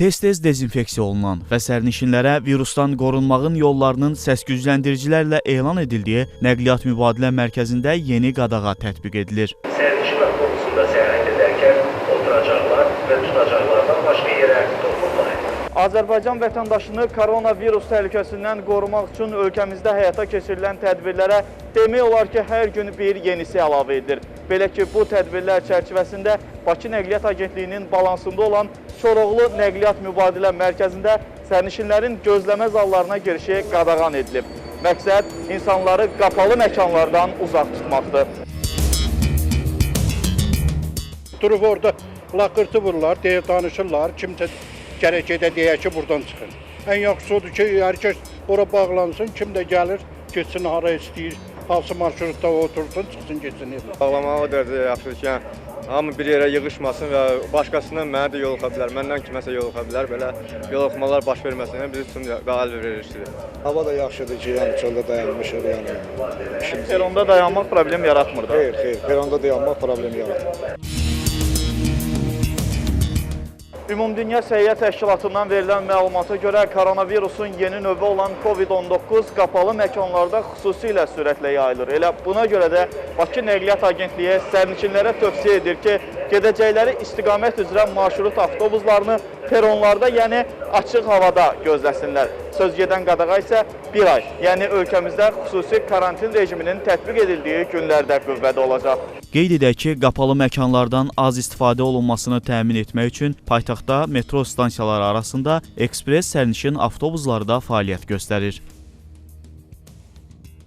Tez-tez dezinfeksiya olunan və sərnişinlərə virusdan qorunmağın yollarının səsgüzləndiricilərlə elan edildiyi nəqliyyat mübadilə mərkəzində yeni qadağa tətbiq edilir. Sərnişin avtobusunda səyahət edərkən oturacaqlar və tutacaqlardan başqa yerə toxunmayın. Azərbaycan vətəndaşını koronavirus təhlükəsindən qorumaq üçün ölkəmizdə həyata keçirilən tədbirlərə demək olar ki, hər gün bir yenisi əlavə edilir. Belə ki, bu tədbirlər çərçivəsində Bakı Nəqliyyat Agentliyinin balansında olan Koroğlu Nəqliyyat Mübadilə Mərkəzində sərnişinlərin gözləmə zallarına girişi qadağan edilib. Məqsəd insanları qapalı məkanlardan uzaq tutmaqdır. Durub orada lakırtı vururlar, deyir danışırlar. Kimsə gərək edə deyə ki, buradan çıxın. Ən yaxşısı odur ki, hər kəs ora bağlansın, kim də gəlir, getsin hara istəyir, hansı marşrutda otursun, çıxsın, getsin. Bağlamağa o dərəcə yaxşıdır ki, hamı bir yerə yığışmasın və başqasından mənə də yoluxa bilər, məndən kiməsə yoluxa bilər. Belə yoluxmalar baş verməsin, biz üçün qaal verilişdir. Hava da yaxşıdır ki, yəni çöldə dayanmışıq, yəni. Peronda dayanmaq problem yaratmır da. xeyr, xeyr, peronda dayanmaq problem yaratmır. Ümumdünya Səhiyyə Təşkilatından verilən məlumata görə koronavirusun yeni növü olan COVID-19 qapalı məkanlarda xüsusilə sürətlə yayılır. Elə buna görə də Bakı Nəqliyyat Agentliyi sərnişinlərə tövsiyə edir ki, gedəcəkləri istiqamət üzrə marşrut avtobuslarını peronlarda, yəni açıq havada gözləsinlər. Söz gedən qadağa isə bir ay, yəni ölkəmizdə xüsusi karantin rejiminin tətbiq edildiyi günlərdə qüvvədə olacaq. Qeyd edək ki, qapalı məkanlardan az istifadə olunmasını təmin etmək üçün paytaxtda metro stansiyaları arasında ekspres sərnişin avtobusları da fəaliyyət göstərir.